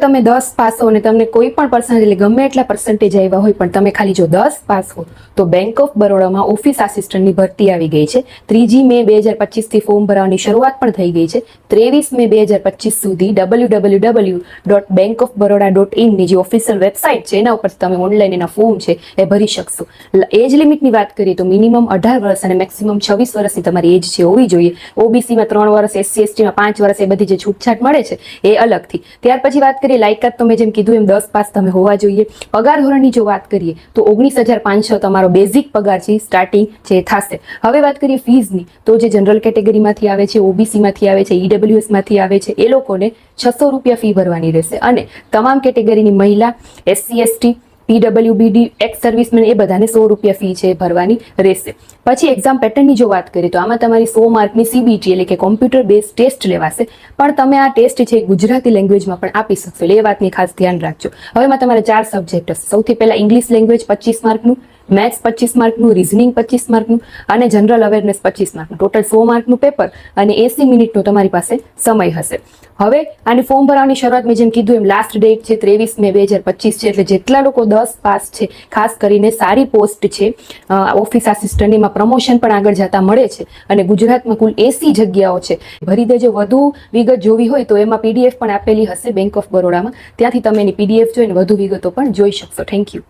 તમે દસ પાસ હો અને તમને કોઈ પણ પર્સન્ટેજ એટલે ગમે એટલા પર્સન્ટેજ આવ્યા હોય, પણ તમે ખાલી જો દસ પાસ હો, તો બેંક ઓફ બરોડામાં ઓફિસ આસિસ્ટન્ટની ભરતી આવી ગઈ છે. ત્રીજી મે બે હજાર પચીસથી ફોર્મ ભરવાની શરૂઆત પણ થઈ ગઈ છે. ત્રેવીસ મે બે હજાર પચીસ સુધી W W W dot bank of Baroda dot ઇનની જે ઓફિશિયલ વેબસાઇટ છે, એના ઉપર તમે ઓનલાઈન એના ફોર્મ છે, એ ભરી શકશો. એજ લિમિટની વાત કરીએ તો મિનિમમ અઢાર વર્ષ અને મેક્સિમમ છવ્વીસ વર્ષની તમારી એજ છે હોવી જોઈએ. ઓબીસીમાં ત્રણ વર્ષ એસસી એસટીમાં પાંચ વર્ષ, એ બધી જે છૂટછાટ મળે છે, એ અલગથી. ત્યાર પછી વાત કરીએ લાયકાત તમે જેમ કીધું એમ દસ પાસ તમે હોવા જોઈએ. પગાર ધોરણની જો વાત કરીએ, તો ઓગણીસ હજાર પાંચસો તમારો બેઝિક પગાર છે સ્ટાર્ટિંગ જે થશે. હવે વાત કરીએ ફીઝની તો જે જનરલ કેટેગરીમાંથી આવે છે ઓબીસીમાંથી આવે છે ઈડબ્લ્યુએસમાંથી આવે છે, એ લોકોને છસો રૂપિયા ફી ભરવાની રહેશે. અને તમામ કેટેગરીની મહિલા SC ST PWBD ex serviceman એ બધાને સો રૂપિયા ફી છે ભરવાની રહેશે. પછી એક્ઝામ પેટર્નની જો વાત કરીએ તો આમાં તમારી સો માર્કની સીબીટી એટલે કે કોમ્પ્યુટર બેઝ ટેસ્ટ લેવાશે. પણ તમે આ ટેસ્ટ છે ગુજરાતી લેંગ્વેજમાં પણ આપી શકશો. એટલે એ વાતની ખાસ ધ્યાન રાખજો. હવે એમાં તમારે ચાર સબ્જેક્ટ હશે. સૌથી પહેલા ઇંગ્લિશ લેંગ્વેજ પચીસ માર્કનું મેથ્સ પચીસ માર્કનું, રિઝનિંગ પચીસ માર્કનું અને જનરલ અવેરનેસ પચીસ માર્કનું. ટોટલ સો માર્કનું પેપર અને એસી મિનિટનો તમારી પાસે સમય હશે. હવે આને ફોર્મ ભરવાની શરૂઆત મેં જેમ કીધું એમ લાસ્ટ ડેટ છે, ત્રેવીસ મે બે હજાર પચીસ છે, એટલે જેટલા લોકો દસ પાસ છે, ખાસ કરીને સારી પોસ્ટ છે ઓફિસ આસિસ્ટન્ટ એમાં પ્રમોશન પણ આગળ જતા મળે છે અને ગુજરાતમાં કુલ એસી જગ્યાઓ છે. ભરી દેજો, વધુ વિગત જોવી હોય તો એમાં પીડીએફ પણ આપેલી હશે બેંક ઓફ બરોડામાં ત્યાંથી તમે એની પીડીએફ જોઈને વધુ વિગતો પણ જોઈ શકશો. Thank you